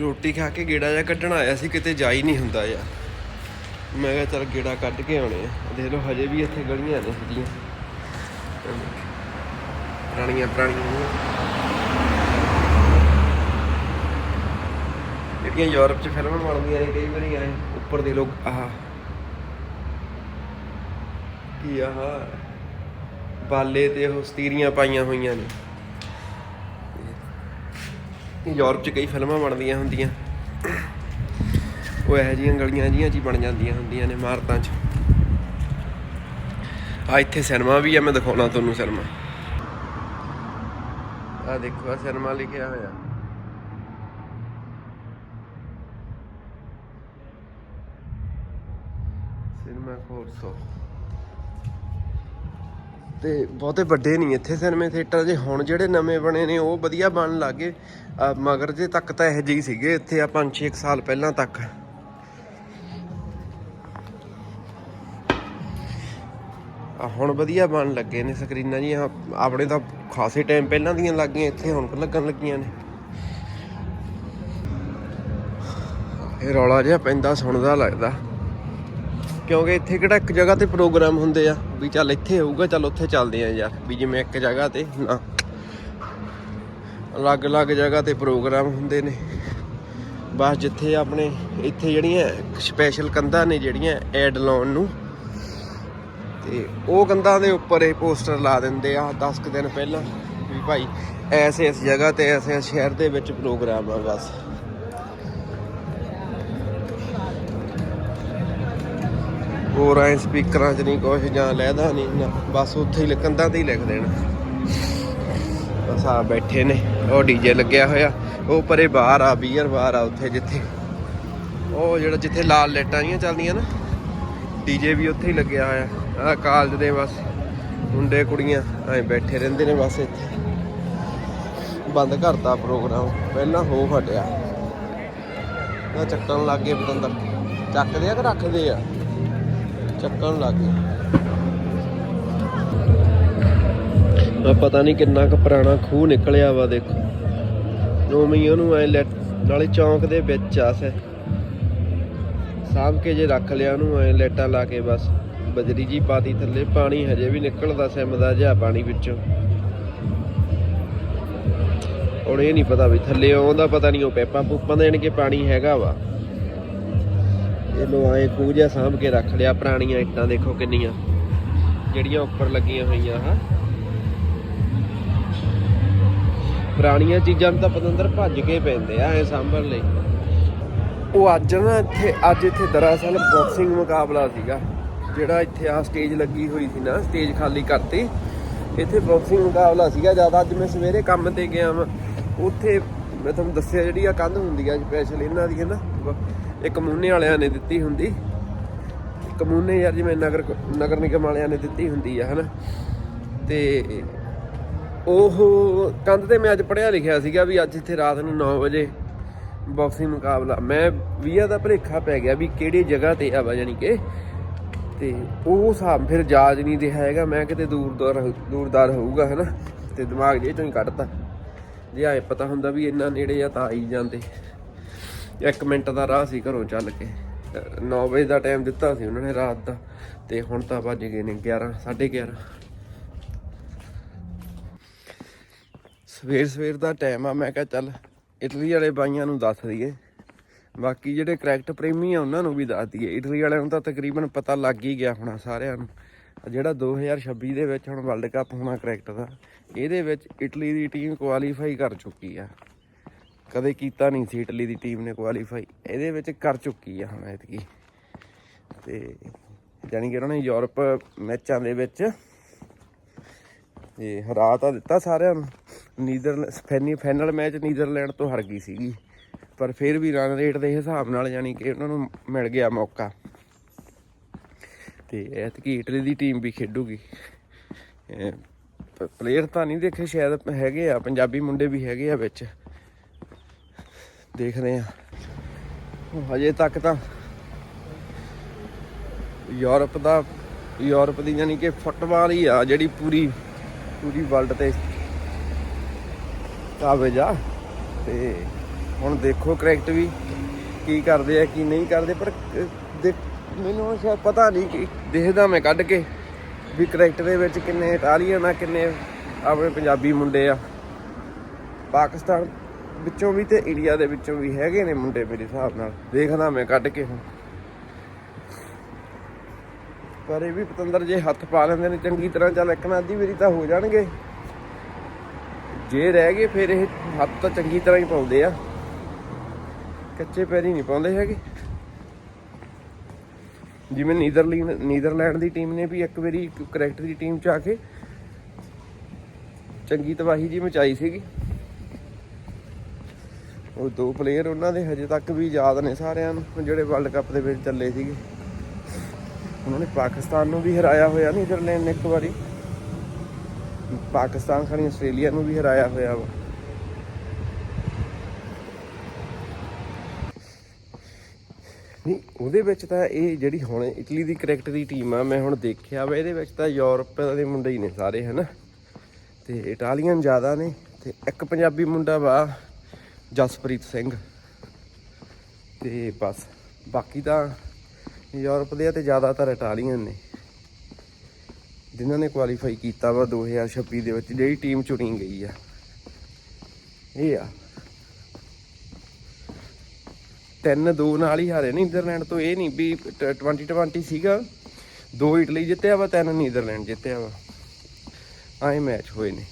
ਰੋਟੀ ਖਾ ਕੇ ਗੇੜਾ ਜਿਹਾ ਕੱਢਣ ਆਇਆ ਸੀ, ਕਿਤੇ ਜਾ ਹੀ ਨਹੀਂ ਹੁੰਦਾ ਯਾਰ। ਮੈਂ ਕਿਹਾ ਚੱਲ ਗੇੜਾ ਕੱਢ ਕੇ ਆਉਣੇ ਆ। ਦੇਖ ਲਓ, ਹਜੇ ਵੀ ਇੱਥੇ ਗਲੀਆਂ ਨੇ ਜਿਹੜੀਆਂ ਪੁਰਾਣੀਆਂ ਪੁਰਾਣੀਆਂ ਜਿਹੜੀਆਂ ਯੂਰਪ 'ਚ ਫਿਲਮਾਂ ਬਣਦੀਆਂ ਨੇ, ਕਈ ਵਾਰੀ ਆਏ ਉੱਪਰ ਦੇ ਲੋਕ, ਆਹ। ਕੀ ਆਹ? ਬਾਲੇ ਤੇ ਉਹ ਸਤੀਰੀਆਂ ਪਾਈਆਂ ਹੋਈਆਂ ਨੇ। ਯੂਰਪ 'ਚ ਕਈ ਫਿਲਮਾਂ ਬਣਦੀਆਂ ਹੁੰਦੀਆਂ। ਉਹ ਇਹੋ ਜਿਹੀਆਂ ਗਲੀਆਂ ਜੀਆਂ 'ਚ ਹੀ ਬਣ ਜਾਂਦੀਆਂ ਹੁੰਦੀਆਂ ਨੇ ਇਮਾਰਤਾਂ 'ਚ। ਆ ਇੱਥੇ ਸਿਨੇਮਾ ਵੀ ਆ, ਮੈਂ ਦਿਖਾਉਣਾ ਤੁਹਾਨੂੰ ਸਿਨੇਮਾ। ਆ ਦੇਖੋ, ਆ ਸਿਨੇਮਾ ਲਿਖਿਆ ਹੋਇਆ। ਸਿਨੇਮਾ ਕੋਰਸੋ ਤੇ ਬਹੁਤੇ ਵੱਡੇ ਨਹੀਂ, ਇੱਥੇ ਸਿਨੇਮੇ ਥੀਏਟਰ ਜੇ ਹੁਣ ਜਿਹੜੇ ਨਵੇਂ ਬਣੇ ਨੇ, ਉਹ ਵਧੀਆ ਬਣਨ ਲੱਗੇ ਮਗਰ ਜੇ ਤੱਕ ਤਾਂ ਇਹੋ ਜਿਹੇ ਸੀਗੇ, ਇੱਥੇ ਆ 5-6 ਸਾਲ ਪਹਿਲਾਂ ਤੱਕ। ਹੁਣ ਵਧੀਆ ਬਣਨ ਲੱਗੇ ਨੇ ਸਕਰੀਨਾਂ ਜੀ ਆਪਣੇ ਤਾਂ ਖਾਸੇ ਟਾਈਮ ਪਹਿਲਾਂ ਦੀਆਂ ਲੱਗੀਆਂ ਇੱਥੇ ਹੁਣ ਲੱਗਣ ਲੱਗੀਆਂ ਨੇ। ਇਹ ਰੌਲਾ ਜਿਹਾ ਪੈਂਦਾ, ਸੁਣਦਾ ਲੱਗਦਾ। ਕਿਉਂਕਿ ਇੱਥੇ ਕਿਹੜਾ ਇੱਕ ਜਗ੍ਹਾ ਤੇ ਪ੍ਰੋਗਰਾਮ ਹੁੰਦੇ ਆ, ਵੀ ਚੱਲ ਇੱਥੇ ਹੋਊਗਾ, ਚੱਲ ਉੱਥੇ ਚੱਲਦੇ ਆ ਯਾਰ, ਵੀ ਜਿਵੇਂ ਇੱਕ ਜਗ੍ਹਾ ਤੇ, ਨਾ। ਅਲੱਗ-ਅਲੱਗ ਜਗ੍ਹਾ ਤੇ ਪ੍ਰੋਗਰਾਮ ਹੁੰਦੇ ਨੇ। ਬਸ ਜਿੱਥੇ ਆਪਣੇ, ਇੱਥੇ ਜਿਹੜੀਆਂ ਸਪੈਸ਼ਲ ਕੰਧਾਂ ਨੇ ਜਿਹੜੀਆਂ ਐਡ ਲਾਉਣ ਨੂੰ, ਤੇ ਉਹ ਕੰਧਾਂ ਦੇ ਉੱਪਰ ਇਹ ਪੋਸਟਰ ਲਾ ਦਿੰਦੇ ਆ 10 ਕੁ ਦਿਨ ਪਹਿਲਾਂ, ਵੀ ਭਾਈ ਐਸੇ ਇਸ ਜਗ੍ਹਾ ਤੇ ਐਸੇ ਇਸ ਸ਼ਹਿਰ ਦੇ ਵਿੱਚ ਪ੍ਰੋਗਰਾਮ ਆ ਬਸ। ਹੋਰ ਐ ਸਪੀਕਰਾਂ 'ਚ ਨਹੀਂ ਕੁਛ ਜਾਂ ਲੈਦਾ ਨਹੀਂ ਨਾ, ਬਸ ਉੱਥੇ ਹੀ ਕੰਧਾਂ ਤੇ ਹੀ ਲਿਖ ਦੇਣਾ। ਬਸ ਆ ਬੈਠੇ ਨੇ, ਉਹ ਡੀਜੇ ਲੱਗਿਆ ਹੋਇਆ, ਉਹ ਪਰੇ ਬਾਹਰ ਆ, ਬੀਅਰ ਬਾਹਰ ਆ ਉੱਥੇ ਜਿੱਥੇ। ਉਹ ਜਿਹੜਾ ਜਿੱਥੇ ਲਾਲ ਲਾਈਟਾਂ ਜੀਆਂ ਚੱਲਦੀਆਂ ਨਾ ਡੀਜੇ ਵੀ ਉੱਥੇ ਹੀ ਲੱਗਿਆ ਹੋਇਆ ਆ ਕਾਲਜ ਦੇ ਬਸ, ਮੁੰਡੇ ਕੁੜੀਆਂ, ਐ ਬੈਠੇ ਰਹਿੰਦੇ ਨੇ ਬਸ ਇੱਥੇ। ਬੰਦ ਕਰਤਾ ਪ੍ਰੋਗਰਾਮ, ਪਹਿਲਾਂ ਹੋ ਫਟਿਆ ਨਾ ਚੱਕਣ ਲੱਗ ਗਏ ਪਤੰਦਰ, ਚੱਕਦੇ ਆ ਕਿ ਰੱਖਦੇ ਆ? ਚੱਕਣ ਲੱਗ ਗਏ। ਆ ਪਤਾ ਨਹੀਂ ਕਿੰਨਾ ਕੁ ਪੁਰਾਣਾ ਖੂਹ ਨਿਕਲਿਆ ਵਾ, ਦੇਖੋ। ਉਵੇਂ ਉਹਨੂੰ ਐ ਨਾਲੇ ਚੌਂਕ ਦੇ ਵਿੱਚ ਆ ਸੇ। ਸਾਂਭ ਕੇ ਜੇ ਰੱਖ ਲਿਆ ਉਹਨੂੰ, ਐ ਲੈਟਾਂ ਲਾ ਕੇ ਬਸ। ਬਜਰੀ ਜੀ ਪਾਤੀ ਥੱਲੇ, ਪਾਣੀ ਹਜੇ ਵੀ ਨਿਕਲਦਾ ਸਿਮਦਾ ਜਿਹਾ ਪਾਣੀ ਵਿੱਚੋਂ। ਹੁਣ ਇਹ ਨਹੀਂ ਪਤਾ ਵੀ ਥੱਲੇ ਆਉਂਦਾ, ਪਤਾ ਨਹੀਂ ਉਹ ਪੈਪਾਂ ਪੂਪਾਂ ਦੇਣ ਕੇ ਪਾਣੀ ਹੈਗਾ ਵਾ। ਇਹਨੂੰ ਆਏ ਖੂਹ ਸਾਂਭ ਕੇ ਰੱਖ ਲਿਆ, ਪੁਰਾਣੀਆਂ ਇੱਟਾਂ ਦੇਖੋ ਕਿੰਨੀਆਂ। ਜਿਹੜੀਆਂ ਉੱਪਰ ਲੱਗੀਆਂ ਹੋਈਆਂ, ਹਾਂ। ਪੁਰਾਣੀਆਂ ਚੀਜ਼ਾਂ ਨੂੰ ਤਾਂ ਪਤੰਦਰ ਭੱਜ ਕੇ ਪੈਂਦੇ ਆ, ਐ ਸਾਂਭਣ ਲਈ। ਉਹ ਅੱਜ ਨਾ ਇੱਥੇ, ਅੱਜ ਇੱਥੇ ਦਰਅਸਲ ਬਾਕਸਿੰਗ ਮੁਕਾਬਲਾ ਸੀਗਾ, ਜਿਹੜਾ ਇੱਥੇ ਆ ਸਟੇਜ ਲੱਗੀ ਹੋਈ ਸੀ ਨਾ ਸਟੇਜ ਖਾਲੀ ਕਰਤੀ। ਇੱਥੇ ਬਾਕਸਿੰਗ ਮੁਕਾਬਲਾ ਸੀਗਾ ਜ਼ਿਆਦਾ ਅੱਜ ਮੈਂ ਸਵੇਰੇ ਕੰਮ ਤੇ ਗਿਆ ਵਾਂ, ਉੱਥੇ ਮੈਂ ਤੁਹਾਨੂੰ ਦੱਸਿਆ ਜਿਹੜੀ ਆ ਕੰਧ ਹੁੰਦੀ ਆ ਸਪੈਸ਼ਲ ਇਹਨਾਂ ਦੀ, ਹੈ ਨਾ। ਇਹ ਕਮੂਨੇ ਵਾਲਿਆਂ ਨੇ ਦਿੱਤੀ ਹੁੰਦੀ। ਕਮੂਨੇ ਯਾਰ ਜਿਵੇਂ ਨਗਰ ਨਗਰ ਨਿਗਮ ਵਾਲਿਆਂ ਨੇ ਦਿੱਤੀ ਹੁੰਦੀ ਆ, ਹਨਾ। ਤੇ ਉਹ ਕੰਧ ਤੇ ਮੈਂ ਅੱਜ ਪੜਿਆ ਲਿਖਿਆ ਸੀਗਾ ਵੀ ਅੱਜ ਇੱਥੇ ਰਾਤ ਨੂੰ 9 ਵਜੇ ਬਾਕਸਿੰਗ ਮੁਕਾਬਲਾ। ਮੈਂ ਵੀਆ ਦਾ ਭਲੇਖਾ ਪੈ ਗਿਆ ਵੀ ਕਿਹੜੀ ਜਗ੍ਹਾ ਤੇ ਆ ਵਾ ਜਾਨੀ ਕਿ। ਤੇ ਉਹ ਹਿਸਾਬ ਫਿਰ ਜਾਜ ਨਹੀਂ ਰਿਹਾ ਹੈਗਾ, ਮੈਂ ਕਿਤੇ ਦੂਰ ਦੂਰ ਦੂਰਦਾਰ ਹੋਊਗਾ ਹਨਾ। ਤੇ ਦਿਮਾਗ ਜੇ ਚੋਂ ਹੀ ਕੱਢਤਾ। ਜੇ ਆਏ ਪਤਾ ਹੁੰਦਾ ਵੀ ਇੰਨਾ ਨੇੜੇ ਆ ਤਾਂ ਆਈ ਜਾਂਦੇ। ਇੱਕ ਮਿੰਟ ਦਾ ਰਾਹ ਸੀ ਘਰੋਂ ਚੱਲ ਕੇ। 9 ਵਜੇ ਦਾ ਟਾਈਮ ਦਿੱਤਾ ਸੀ ਉਹਨਾਂ ਨੇ ਰਾਤ ਦਾ। ਤੇ ਹੁਣ ਤਾਂ ਵੱਜ ਗਏ ਨੇ 11 11:30 ਸਵੇਰ ਸਵੇਰ ਦਾ ਟਾਈਮ ਆ, ਮੈਂ ਕਿਹਾ ਚੱਲ ਇਟਲੀ ਵਾਲੇ ਬਾਈਆਂ ਨੂੰ ਦੱਸ ਦਈਏ। ਬਾਕੀ ਜਿਹੜੇ ਕ੍ਰਿਕਟ ਪ੍ਰੇਮੀ ਆ, ਉਹਨਾਂ ਨੂੰ ਵੀ ਦੱਸ ਦਈਏ। ਇਟਲੀ ਵਾਲਿਆਂ ਨੂੰ ਤਾਂ ਤਕਰੀਬਨ ਪਤਾ ਲੱਗ ਹੀ ਗਿਆ ਹੋਣਾ ਸਾਰਿਆਂ ਨੂੰ। ਜਿਹੜਾ 2026 ਦੇ ਵਿੱਚ ਹੁਣ ਵਰਲਡ ਕੱਪ ਹੋਣਾ ਕ੍ਰਿਕਟ ਦਾ, ਇਹਦੇ ਵਿੱਚ ਇਟਲੀ ਦੀ ਟੀਮ ਕੁਆਲੀਫਾਈ ਕਰ ਚੁੱਕੀ ਆ। ਕਦੇ ਕੀਤਾ ਨਹੀਂ ਸੀ ਇਟਲੀ ਦੀ ਟੀਮ ਨੇ ਕੁਆਲੀਫਾਈ ਇਹਦੇ ਵਿੱਚ ਕਰ ਚੁੱਕੀ ਆ ਹੁਣ ਐਤਕੀ। ਤੇ ਜਾਨੀ ਕਿ ਉਹਨਾਂ ਨੇ ਯੂਰਪ ਮੈਚਾਂ ਦੇ ਵਿੱਚ ਤੇ ਹਰਾ ਤਾਂ ਦਿੱਤਾ ਸਾਰਿਆਂ ਨੂੰ। ਨੀਦਰ ਫੈਨੀ ਫਾਈਨਲ ਮੈਚ ਨੀਦਰਲੈਂਡ ਤੋਂ ਹਾਰ ਗਈ ਸੀਗੀ। ਪਰ ਫਿਰ ਵੀ ਰਨ ਰੇਟ ਦੇ ਹਿਸਾਬ ਨਾਲ ਯਾਨੀ ਕਿ ਉਹਨਾਂ ਨੂੰ ਮਿਲ ਗਿਆ ਮੌਕਾ। ਤੇ ਐਤਕੀ ਇਟਲੀ ਦੀ ਟੀਮ ਵੀ ਖੇਡੂਗੀ। ਪਲੇਅਰ ਤਾਂ ਨਹੀਂ ਦੇਖੇ, ਸ਼ਾਇਦ ਹੈਗੇ ਆ, ਪੰਜਾਬੀ ਮੁੰਡੇ ਵੀ ਹੈਗੇ ਆ ਵਿੱਚ। ਦੇਖਦੇ ਆ ਹਜੇ ਤੱਕ ਤਾਂ ਯੂਰਪ ਦਾ ਯੂਰਪ ਦੀ ਯਾਨੀ ਕਿ ਫੁੱਟਬਾਲ ਹੀ ਆ ਜਿਹੜੀ ਪੂਰੀ ਪੂਰੀ ਵਰਲਡ ਤੇ ਕਾਬਜ ਆ। ਤੇ ਹੁਣ ਦੇਖੋ ਕ੍ਰਿਕਟ ਵੀ ਕੀ ਕਰਦੇ ਆ ਕੀ ਨਹੀਂ ਕਰਦੇ ਪਰ ਅਹ, ਮੈਨੂੰ ਸ਼ਾਇਦ ਪਤਾ ਨਹੀਂ ਕਿ ਦੇਖਦਾ ਮੈਂ ਕੱਢ ਕੇ ਵੀ ਕ੍ਰਿਕਟ ਦੇ ਵਿੱਚ ਕਿੰਨੇ ਇਟਾਲੀਅਨ ਆ ਕਿੰਨੇ ਆਪਣੇ ਪੰਜਾਬੀ ਮੁੰਡੇ ਆ। ਪਾਕਿਸਤਾਨ ਵਿੱਚੋਂ ਵੀ ਤੇ ਇੰਡੀਆ ਦੇ ਵਿੱਚੋਂ ਵੀ ਹੈਗੇ ਨੇ ਮੁੰਡੇ ਮੇਰੇ ਹਿਸਾਬ ਨਾਲ। ਦੇਖਦਾ ਮੈਂ ਕੱਢ ਕੇ ਹੁਣ। ਪਰ ਇਹ ਵੀ ਪਤੰਦਰ ਜੇ ਹੱਥ ਪਾ ਲੈਂਦੇ ਨੇ, ਚੰਗੀ ਤਰ੍ਹਾਂ ਚੱਲ ਇੱਕ ਨਾ ਅੱਧੀ ਵਾਰੀ ਤਾਂ ਹੋ ਜਾਣਗੇ। ਜੇ ਰਹਿ ਗਏ ਫਿਰ ਇਹ ਹੱਥ ਤਾਂ ਚੰਗੀ ਤਰ੍ਹਾਂ ਹੀ ਪਾਉਂਦੇ ਆ। ਕੱਚੇ ਪੈਰੀ ਨਹੀਂ ਪਾਉਂਦੇ ਹੈਗੇ। ਜਿਵੇਂ ਨੀਦਰਲੈਂਡ ਨੀਦਰਲੈਂਡ ਦੀ ਟੀਮ ਨੇ ਵੀ ਇੱਕ ਵਾਰੀ ਕਰੈਕਟ ਦੀ ਟੀਮ ਚ ਆ ਕੇ ਚੰਗੀ ਤਬਾਹੀ ਜੀ ਮਚਾਈ ਸੀਗੀ। ਉਹ ਦੋ ਪਲੇਅਰ ਉਹਨਾਂ ਦੇ ਹਜੇ ਤੱਕ ਵੀ ਯਾਦ ਨੇ ਸਾਰਿਆਂ ਨੂੰ ਜਿਹੜੇ ਵਰਲਡ ਕੱਪ ਦੇ ਵਿੱਚ ਚੱਲੇ ਸੀਗੇ। ਉਹਨਾਂ ਨੇ ਪਾਕਿਸਤਾਨ ਨੂੰ ਵੀ ਹਰਾਇਆ ਹੋਇਆ ਨਹੀਂ ਨੀਦਰਲੈਂਡ ਨੇ ਇੱਕ ਵਾਰੀ। ਪਾਕਿਸਤਾਨ ਖਾਣੀ ਆਸਟ੍ਰੇਲੀਆ ਨੂੰ ਵੀ ਹਰਾਇਆ ਹੋਇਆ ਵਾ। ਨਹੀਂ, ਉਹਦੇ ਵਿੱਚ ਤਾਂ ਇਹ ਜਿਹੜੀ ਹੁਣ ਇਟਲੀ ਦੀ ਕ੍ਰਿਕਟ ਦੀ ਟੀਮ ਆ, ਮੈਂ ਹੁਣ ਦੇਖਿਆ ਵਾ, ਇਹਦੇ ਵਿੱਚ ਤਾਂ ਯੂਰਪ ਦੇ ਮੁੰਡੇ ਹੀ ਨੇ ਸਾਰੇ, ਹਨਾ। ਤੇ ਇਟਾਲੀਅਨ ਜ਼ਿਆਦਾ ਨੇ, ਤੇ ਇੱਕ ਪੰਜਾਬੀ ਮੁੰਡਾ ਵਾ ਜਸਪ੍ਰੀਤ ਸਿੰਘ। ਤੇ ਬਸ, ਬਾਕੀ ਤਾਂ ਯੂਰਪ ਦੇ ਆ ਤੇ ਜ਼ਿਆਦਾਤਰ ਇਟਾਲੀਅਨ ਨੇ। ਜਿਨ੍ਹਾਂ ਨੇ ਕੁਆਲੀਫਾਈ ਕੀਤਾ ਵਾ 2026 ਦੇ ਵਿੱਚ, ਜਿਹੜੀ ਟੀਮ ਚੁਣੀ ਗਈ ਆ। ਇਹ ਆ। ਤਿੰਨ ਦੋ ਨਾਲ ਹੀ ਹਾਰੇ ਨੀਦਰਲੈਂਡ ਤੋਂ। ਇਹ ਨਹੀਂ ਵੀ 2020 ਸੀਗਾ। ਦੋ ਇਟਲੀ ਜਿੱਤਿਆ ਵਾ, ਤਿੰਨ ਨੀਦਰਲੈਂਡ ਜਿੱਤਿਆ ਵਾ। ਆਏ ਮੈਚ ਹੋਏ ਨੇ।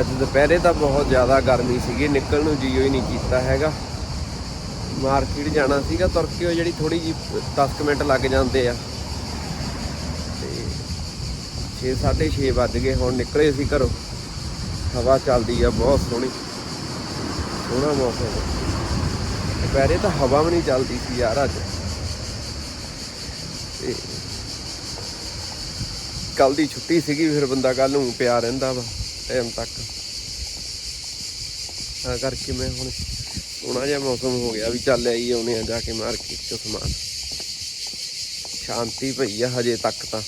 ਅੱਜ ਦੁਪਹਿਰੇ ਤਾਂ ਬਹੁਤ ਜ਼ਿਆਦਾ ਗਰਮੀ ਸੀਗੀ, ਨਿਕਲਣ ਨੂੰ ਜੀਓ ਹੀ ਨਹੀਂ ਕੀਤਾ ਹੈਗਾ। ਮਾਰਕੀਟ ਜਾਣਾ ਸੀਗਾ ਤੁਰ ਕੇ ਉਹ ਜਿਹੜੀ ਥੋੜੀ ਜੀ 10 ਮਿੰਟ ਲੱਗ ਜਾਂਦੇ ਆ। ਤੇ 6 6:30 ਵੱਜ ਗਏ, ਹੁਣ ਨਿਕਲੇ ਸੀ ਘਰੋਂ। ਹਵਾ ਚੱਲਦੀ ਆ, ਬਹੁਤ ਸੋਹਣੀ। ਸੋਹਣਾ ਮੌਸਮ ਦੁਪਹਿਰੇ ਤਾਂ ਹਵਾ ਵੀ ਨਹੀਂ ਚੱਲਦੀ ਸੀ ਯਾਰ ਅੱਜ। ਤੇ ਕੱਲ ਦੀ ਛੁੱਟੀ ਸੀਗੀ, ਫਿਰ ਬੰਦਾ ਕੱਲ ਨੂੰ ਪਿਆ ਰਹਿੰਦਾ ਵਾ। ਟਾਈਮ ਤੱਕ। ਤਾਂ ਕਰਕੇ ਮੈਂ ਹੁਣ ਸੋਹਣਾ ਜਿਹਾ ਮੌਸਮ ਹੋ ਗਿਆ ਵੀ ਚੱਲ ਆਈ ਆਉਨੇ ਆ ਜਾ ਕੇ ਮਾਰਕੀਟ ਚੋਂ ਸਮਾਨ। ਸ਼ਾਂਤੀ ਪਈ ਆ ਹਜੇ ਤੱਕ ਤਾਂ।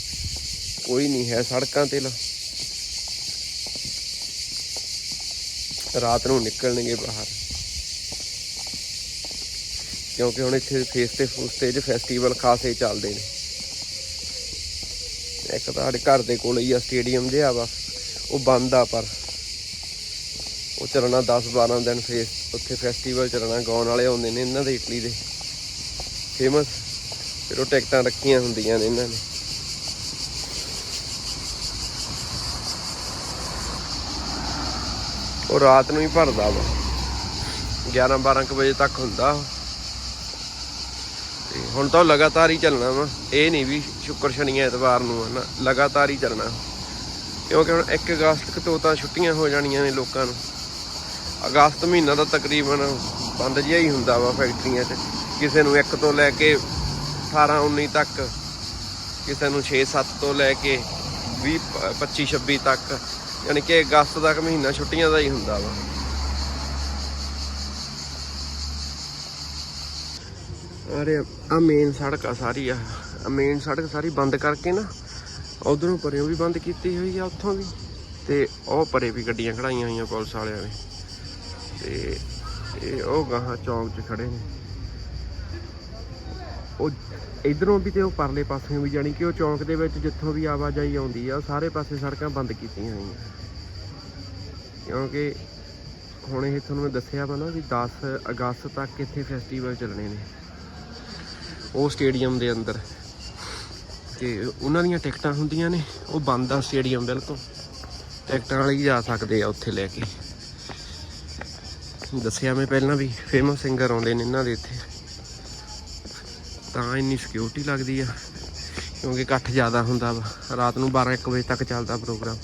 ਕੋਈ ਨਹੀਂ ਹੈ ਸੜਕਾਂ ਤੇ ਲਾ ਰਾਤ ਨੂੰ ਨਿਕਲਣਗੇ ਬਾਹਰ। ਕਿਉਂਕਿ ਹੁਣ ਇੱਥੇ ਫੇਸ ਤੇ ਫੂਸਟੇਜ ਫੈਸਟੀਵਲ ਖਾਸੇ ਚੱਲਦੇ ਨੇ। ਇੱਕ ਤਾਂ ਸਾਡੇ ਘਰ ਦੇ ਕੋਲ ਹੀ ਆ ਸਟੇਡੀਅਮ ਜਿਹਾ ਵਾ। ਉਹ ਬੰਦ ਆ ਪਰ ਉਹ ਚੱਲਣਾ 10 12 ਦਿਨ ਫੇਸ ਉੱਥੇ ਫੈਸਟੀਵਲ ਚੱਲਣਾ, ਗਾਉਣ ਵਾਲੇ ਆਉਂਦੇ ਨੇ ਇਹਨਾਂ ਦੇ ਇਟਲੀ ਦੇ। ਫੇਮਸ ਫਿਰ ਉਹ ਟਿਕਟਾਂ ਰੱਖੀਆਂ ਹੁੰਦੀਆਂ ਨੇ ਇਹਨਾਂ ਨੇ। ਉਹ ਰਾਤ ਨੂੰ ਹੀ ਭਰਦਾ ਵਾ। 11 12 ਕੁ ਵਜੇ ਤੱਕ ਹੁੰਦਾ ਤੇ ਹੁਣ ਤਾਂ ਉਹ ਲਗਾਤਾਰ ਹੀ ਚੱਲਣਾ ਵਾ। ਇਹ ਨਹੀਂ ਵੀ ਸ਼ੁੱਕਰ ਸ਼ਨੀ ਐਤਵਾਰ ਨੂੰ ਹੈ ਨਾ, ਲਗਾਤਾਰ ਹੀ ਚੱਲਣਾ। ਕਿਉਂਕਿ ਹੁਣ 1 ਅਗਸਤ ਤੋਂ ਤਾਂ ਛੁੱਟੀਆਂ ਹੋ ਜਾਣੀਆਂ ਨੇ ਲੋਕਾਂ ਨੂੰ। ਅਗਸਤ ਮਹੀਨਾ ਦਾ ਤਕਰੀਬਨ ਬੰਦ ਜਿਹਾ ਹੀ ਹੁੰਦਾ ਵਾ ਫੈਕਟਰੀਆਂ 'ਚ। ਕਿਸੇ ਨੂੰ 1 ਤੋਂ ਲੈ ਕੇ 18 19 ਤੱਕ, ਕਿਸੇ ਨੂੰ 6 7 ਤੋਂ ਲੈ ਕੇ 20 25 26 ਤੱਕ। ਯਾਨੀ ਕਿ ਅਗਸਤ ਤੱਕ ਮਹੀਨਾ ਛੁੱਟੀਆਂ ਦਾ ਹੀ ਹੁੰਦਾ ਵਾ। ਅਰੇ ਆ ਮੇਨ ਸੜਕ ਆ ਸਾਰੀ ਆ ਮੇਨ ਸੜਕ ਸਾਰੀ ਬੰਦ ਕਰਕੇ ਨਾ ਉਧਰੋਂ ਪਰਿਓ ਵੀ ਬੰਦ ਕੀਤੀ ਹੋਈ ਆ ਉੱਥੋਂ ਵੀ। ਤੇ ਉਹ ਪਰੇ ਵੀ ਗੱਡੀਆਂ ਖੜਾਈਆਂ ਹੋਈਆਂ ਪੁਲਿਸ ਵਾਲਿਆਂ ਨੇ। ਤੇ ਇਹ ਉਹ ਗਾਹਾਂ ਚੌਂਕ 'ਚ ਖੜੇ ਨੇ। ਉਹ ਇਧਰੋਂ ਵੀ ਤੇ ਉਹ ਪਰਲੇ ਪਾਸਿਓਂ ਵੀ, ਜਾਣੀ ਕਿ ਉਹ ਚੌਂਕ ਦੇ ਵਿੱਚ ਜਿੱਥੋਂ ਵੀ ਆਵਾਜਾਈ ਆਉਂਦੀ ਆ, ਉਹ ਸਾਰੇ ਪਾਸੇ ਸੜਕਾਂ ਬੰਦ ਕੀਤੀਆਂ ਹੋਈਆਂ। ਕਿਉਂਕਿ ਹੁਣ ਇਹ ਤੁਹਾਨੂੰ ਮੈਂ ਦੱਸਿਆ ਵਾ ਨਾ ਵੀ 10 ਅਗਸਤ ਤੱਕ ਇੱਥੇ ਫੈਸਟੀਵਲ ਚੱਲਣੇ ਨੇ। ਉਹ ਸਟੇਡੀਅਮ ਦੇ ਅੰਦਰ। ਤੇ ਉਹਨਾਂ ਦੀਆਂ ਟਿਕਟਾਂ ਹੁੰਦੀਆਂ ਨੇ, ਉਹ ਬੰਦ ਆ ਸਟੇਡੀਅਮ ਬਿਲਕੁਲ। ਟਿਕਟਾਂ ਵਾਲੇ ਹੀ ਜਾ ਸਕਦੇ ਆ ਉੱਥੇ ਲੈ ਕੇ। ਦੱਸਿਆ ਮੈਂ ਪਹਿਲਾਂ ਵੀ ਫੇਮਸ ਸਿੰਗਰ ਆਉਂਦੇ ਨੇ ਇਹਨਾਂ ਦੇ ਇੱਥੇ। ਤਾਂ ਇੰਨੀ ਸਿਕਿਉਰਿਟੀ ਲੱਗਦੀ ਆ, ਕਿਉਂਕਿ ਇਕੱਠ ਜ਼ਿਆਦਾ ਹੁੰਦਾ ਵਾ। ਰਾਤ ਨੂੰ 12 1 ਵਜੇ ਤੱਕ ਚੱਲਦਾ ਪ੍ਰੋਗਰਾਮ